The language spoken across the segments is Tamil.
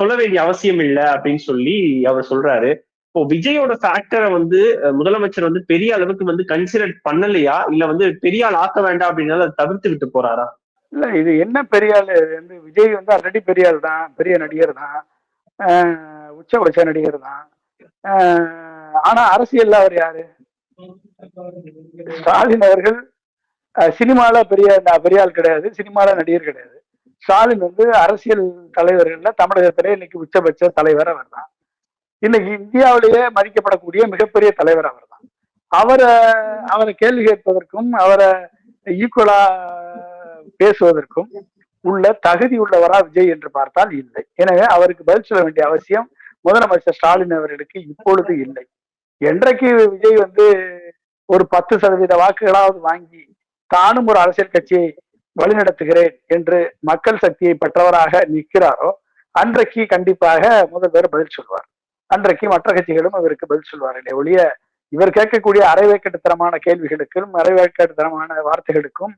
சொல்ல வேண்டிய அவசியம் இல்லை அப்படின்னு சொல்லி அவர் சொல்றாரு. இப்போ விஜயோட ஃபேக்டரை வந்து முதலமைச்சர் வந்து பெரிய அளவுக்கு வந்து கன்சிடர் பண்ணலையா? இல்ல வந்து பெரிய ஆள் ஆக்க வேண்டாம் அப்படின்னால அதை தவிர்த்து விட்டு போறாரா? இல்ல இது என்ன பெரிய ஆளு? இது வந்து விஜய் வந்து ஆல்ரெடி பெரிய ஆள் தான் பெரிய நடிகர் தான். ஆஹ் உச்ச நடிகர் தான். ஆனா அரசியல்ல அவர் யாரு? ஸ்டாலின் அவர்கள் சினிமால பெரிய பெரிய ஆள் கிடையாது சினிமால நடிகர் கிடையாது. ஸ்டாலின் வந்து அரசியல் தலைவர்கள்ல தமிழகத்திலே இன்னைக்கு உச்சபட்ச தலைவர் அவர் தான் இன்னைக்கு இந்தியாவிலேயே மதிக்கப்படக்கூடிய மிகப்பெரிய தலைவர் அவர் தான் அவரை அவரை கேள்வி கேட்பதற்கும் அவரை ஈக்குவலா பேசுவதற்கும் உள்ள தகுதி உள்ளவரா விஜய் என்று பார்த்தால் இல்லை. எனவே அவருக்கு பதில் சொல்ல வேண்டிய அவசியம் முதலமைச்சர் ஸ்டாலின் அவர்களுக்கு இப்பொழுது இல்லை. என்றைக்கு விஜய் வந்து ஒரு பத்து சதவீத வாக்குகளாவது வாங்கி தானும் ஒரு அரசியல் கட்சியை வழிநடத்துகிறேன் என்று மக்கள் சக்தியை பெற்றவராக நிற்கிறாரோ அன்றைக்கு கண்டிப்பாக முதல்வர் பதில் சொல்வார். அன்றைக்கு மற்ற கட்சிகளும் அவருக்கு பதில் சொல்வார்களே ஒழிய இவர் கேட்கக்கூடிய அரைவேக்கட்டுத்தனமான கேள்விகளுக்கும் அரைவேக்கட்டுத்தனமான வார்த்தைகளுக்கும்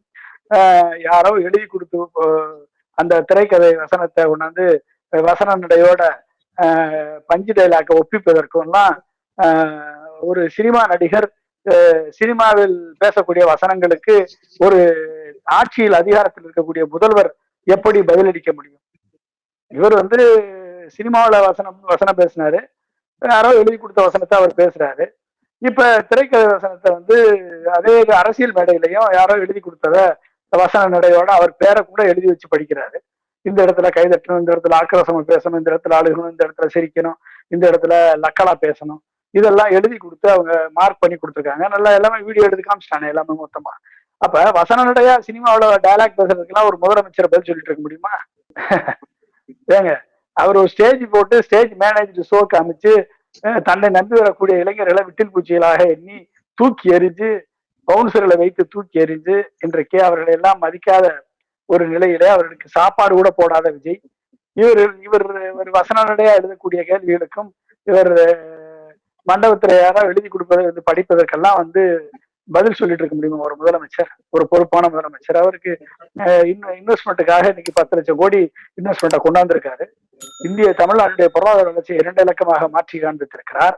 ஆஹ் யாரோ எழுதி கொடுத்து அந்த திரைக்கதை வசனத்தை கொண்டாந்து வசன நடையோட ஆஹ் பஞ்சு டைலாக்க ஒப்பிப்பதற்கும்லாம் ஆஹ் ஒரு சினிமா நடிகர் சினிமாவில் பேசக்கூடிய வசனங்களுக்கு ஒரு ஆட்சியில் அதிகாரத்தில் இருக்கக்கூடிய முதல்வர் எப்படி பதிலளிக்க முடியும்? இவர் வந்து சினிமாவில் வசனம் வசனம் பேசினாரு. யாரோ எழுதி கொடுத்த வசனத்தை அவர் பேசுறாரு. இப்ப திரைக்கதை வசனத்தை வந்து அதே அரசியல் மேடையிலையும் யாரோ எழுதி கொடுத்தத வசன நடையோட அவர் பேரை கூட எழுதி வச்சு படிக்கிறாரு. இந்த இடத்துல கைதட்டணும் இந்த இடத்துல ஆக்கிரசமா பேசணும் இந்த இடத்துல அழுகணும் இந்த இடத்துல சிரிக்கணும் இந்த இடத்துல லக்கலா பேசணும். இதெல்லாம் எழுதி கொடுத்து அவங்க மார்க் பண்ணி கொடுத்துருக்காங்க. நல்லா எல்லாமே வீடியோ எடுத்து காமிச்சிட்டானே எல்லாமே மொத்தமா. அப்ப வசனனுடைய நடையா சினிமாவோட டயலாக் பேசுறதுக்கெல்லாம் ஒரு முதலமைச்சர் பதில் சொல்லிட்டு இருக்க முடியுமா? ஏங்க அவர் ஒரு ஸ்டேஜ் போட்டு ஸ்டேஜ் மேனேஜர் ஷோக்கு அமைச்சு தன்னை நம்பி வரக்கூடிய இளைஞர்களை விட்டில் பூச்சிகளாக எண்ணி தூக்கி எறிஞ்சு பவுன்சர்களை வைத்து தூக்கி எறிஞ்சு இன்றைக்கு அவர்களை எல்லாம் மதிக்காத ஒரு நிலையிலே அவர்களுக்கு சாப்பாடு கூட போடாத விஜய். இவர் இவர் இவர் வசனநடையா எழுதக்கூடிய கேள்விகளுக்கும் இவர் அஹ், மண்டபத்துல யாராவது எழுதி கொடுப்பதை வந்து படிப்பதற்கெல்லாம் வந்து பதில் சொல்லிட்டு இருக்க முடியுமா? ஒரு முதலமைச்சர் ஒரு பொறுப்பான முதலமைச்சர். அவருக்கு இன்வெஸ்ட்மெண்ட்டுக்காக இன்னைக்கு பத்து லட்சம் கோடி இன்வெஸ்ட்மெண்ட்டை கொண்டாந்துருக்காரு. இந்திய தமிழ்நாட்டுடைய பொருளாதார வளர்ச்சியை இரண்டு இலக்கமாக மாற்றி காண்பித்திருக்கிறார்.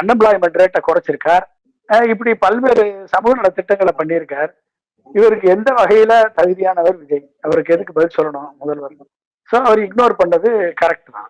அன்எம்ப்ளாய்மெண்ட் ரேட்டை குறைச்சிருக்கார். இப்படி பல்வேறு சமூக நல திட்டங்களை பண்ணியிருக்கார். இவருக்கு எந்த வகையில தகுதியானவர் விஜய்? அவருக்கு எதுக்கு பதில் சொல்லணும் முதல்வர்? சோ அவர் இக்னோர் பண்ணது கரெக்ட் தான்.